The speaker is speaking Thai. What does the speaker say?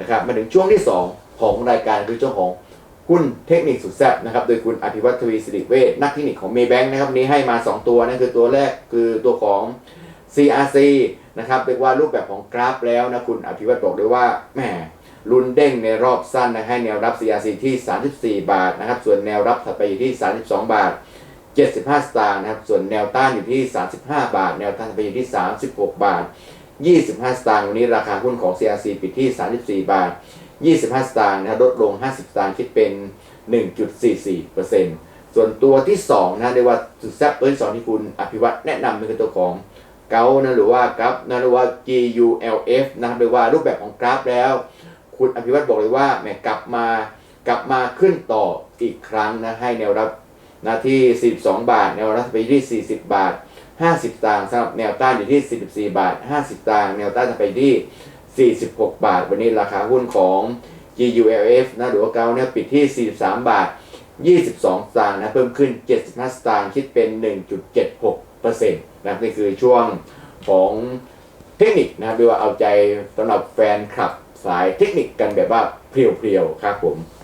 นะครับมาถึงช่วงที่ 2 ของรายการคือช่วงของหุ้นเทคนิคสุดแซ่บนะครับโดยคุณอภิวัตทวีสิริเวชนักเทคนิคของเมย์แบงค์นะครับนี้ให้มา 2 ตัวนั่นคือตัวแรกคือตัวของ CRC นะครับเรียกว่ารูปแบบของกราฟแล้วนะคุณอภิวัตบอกเลยว่าแหมรุนเด้งในรอบสั้นนะให้แนวรับ CRC ที่ 34 บาทนะครับส่วนแนวรับถัดไปอยู่ที่ 32 บาท 75 สตางค์นะครับส่วนแนวต้านอยู่ที่ 35 บาท แนวต้านไปอยู่ที่ 36 บาท 25 สตางค์วันนี้ราคาหุ้นของ CRC ปิดที่ 34 บาท 25 สตางค์นะครับลดลง 50 สตางค์คิดเป็น 1.44%ส่วนตัวที่ 2 นะเรียกว่าสุดแซ่บตัวที่ 2 ที่คุณอภิวัตแนะนำเป็นตัวของเกานะหรือว่ากราฟนะหรือว่า GULF นะครับเรียกว่ารูปแบบของกราฟแล้ว คุณอภิวัตบอกเลยว่าแหมกลับมากลับมาขึ้นต่ออีกครั้งนะให้แนวรับ นะที่ 42 บาท แนวรับไปที่ 40 บาท 50ตางค์สำหรับแนวต้านอยู่ที่ 44 บาท 50ตางค์แนวต้านจะไปที่ 46 บาท วันนี้ราคาหุ้นของ GULF นะหรือว่าเกาเนี่ยปิดที่ 43 บาท 22ตางค์นะเพิ่มขึ้น 75 สตางค์คิดเป็น 1.76%นะนี่คือช่วงของเทคนิคนะครับเรียว่าเอาใจสำหรับแฟนคลับสายเทคนิคกันแบบว่าเพียวๆครับผม